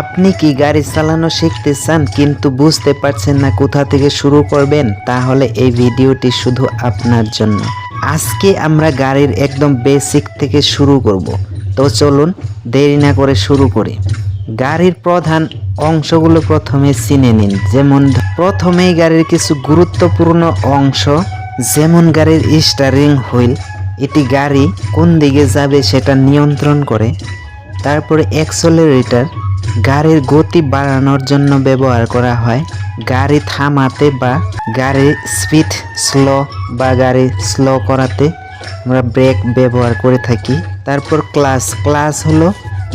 আপনি কি গাড়ি চালানো শিখতে চান কিন্তু বুঝতে পারছেন না কোথা থেকে শুরু করবেন? তাহলে এই ভিডিওটি শুধু আপনার জন্য। আজকে আমরা গাড়ির একদম বেসিক থেকে শুরু করব। তো চলুন, দেরি না করে শুরু করি। গাড়ির প্রধান অংশগুলো প্রথমে চিনে নিন। যেমন, প্রথমেই গাড়ির কিছু গুরুত্বপূর্ণ অংশ, যেমন গাড়ির স্টারিং হুইল এটি গাড়ি কোন দিকে যাবে সেটা নিয়ন্ত্রণ করে, তারপরে অ্যাক্সেলারেটর গাড়ির গতি বাড়ানোর জন্য ব্যবহার করা হয়। গাড়ি থামাতে বা গাড়ির স্পিড স্লো বা গাড়ি স্লো করাতে আমরা ব্রেক ব্যবহার করে থাকি। তারপর ক্লাস ক্লাস হলো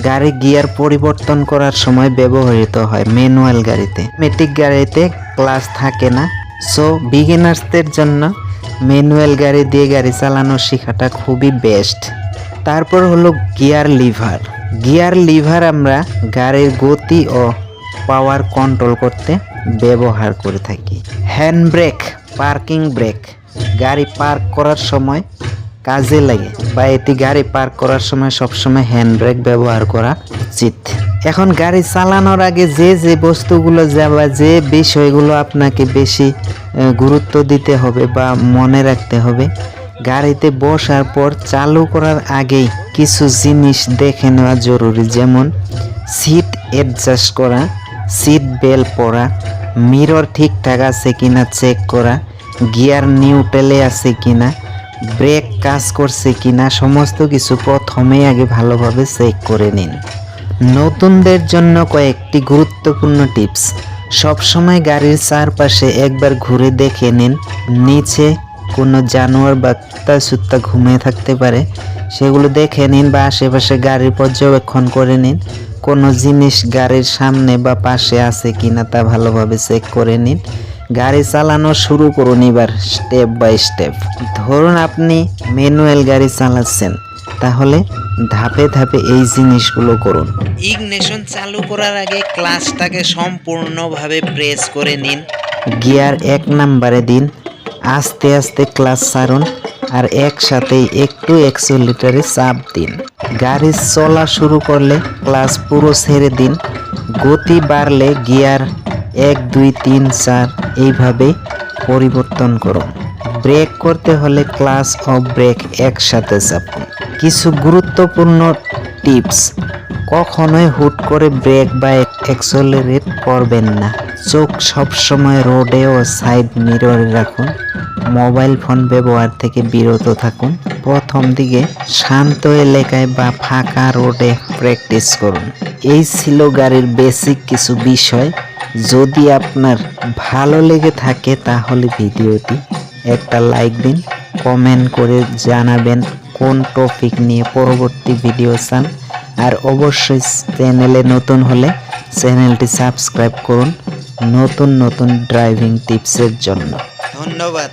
গাড়ি গিয়ার পরিবর্তন করার সময় ব্যবহৃত হয় ম্যানুয়াল গাড়িতে। মেটিক গাড়িতে ক্লাস থাকে না। সো বিগিনার্সদের জন্য ম্যানুয়াল গাড়ি দিয়ে গাড়ি চালানো শেখাটা খুবই বেস্ট তারপর হলো গিয়ার লিভার গিয়ার লিভার আমরা গাড়ির গতি ও পাওয়ার কন্ট্রোল করতে ব্যবহার করে থাকি। হ্যান্ড ব্রেক পার্কিং ব্রেক গাড়ি পার্ক করার সময় কাজে লাগে বা এটি গাড়ি পার্ক করার সময় সবসময় হ্যান্ড ব্রেক ব্যবহার করা উচিত। এখন গাড়ি চালানোর আগে যে যে বস্তুগুলো যাবা যে বিষয়গুলো আপনাকে বেশি গুরুত্ব দিতে হবে বা মনে রাখতে হবে গাড়িতে বসার পর চালু করার আগেই কিছু জিনিস দেখে নেওয়া জরুরি, যেমন সিট অ্যাডজাস্ট করা, সিট বেল্ট পরা মিরর ঠিকঠাক আছে কিনা চেক করা গিয়ার নিউট্রেলে আছে কিনা ব্রেক কাজ করছে কিনা, সমস্ত কিছু প্রথমেই আগে ভালোভাবে চেক করে নিন। নতুনদের জন্য কয়েকটি গুরুত্বপূর্ণ টিপস সবসময় গাড়ির চারপাশে একবার ঘুরে দেখে নিন, নিচে কোনো জানোয়ার বা সুত্তা ঘুমিয়ে থাকতে পারে সেগুলো দেখে নিন বা আশেপাশে গাড়ির পর্যবেক্ষণ করে নিন। কোনো জিনিস গাড়ির সামনে বা পাশে আছে কি না তা ভালোভাবে চেক করে নিন। গাড়ি চালানো শুরু করুন এবার স্টেপ বাই স্টেপ ধরুন আপনি ম্যানুয়াল গাড়ি চালাচ্ছেন তাহলে ধাপে ধাপে এই জিনিসগুলো করুন। ইগনেশন চালু করার আগে ক্লাসটাকে সম্পূর্ণভাবে প্রেস করে নিন। গিয়ার এক নাম্বারে দিন। আস্তে আস্তে ক্লাস ছাড়ুন আর একসাথেই একটু লিটারে চাপ দিন। গাড়ি চলা শুরু করলে ক্লাস পুরো ছেড়ে দিন। গতি বাড়লে গিয়ার এক, দুই, তিন, চার, এইভাবে পরিবর্তন করুন। ব্রেক করতে হলে ক্লাস ও ব্রেক একসাথে চাপুন। কিছু গুরুত্বপূর্ণ টিপস। কখনোই হুট করে ব্রেক বা অ্যাক্সেলারেট করবেন না। চোখ সবসময় রোডে ও সাইড মিররে রাখুন। মোবাইল ফোন ব্যবহার থেকে বিরত থাকুন। প্রথম দিকে শান্ত এলাকায় বা ফাঁকা রোডে প্র্যাকটিস করুন। এই ছিল গাড়ির বেসিক কিছু বিষয়। যদি আপনার ভালো লেগে থাকে তাহলে ভিডিওটি একটা লাইক দিন, কমেন্ট করে জানাবেন কোন টপিক নিয়ে পরবর্তী ভিডিও চান। আর অবশ্যই চ্যানেলে নতুন হলে চ্যানেলটি সাবস্ক্রাইব করুন নতুন নতুন ড্রাইভিং টিপসের জন্য। ধন্যবাদ।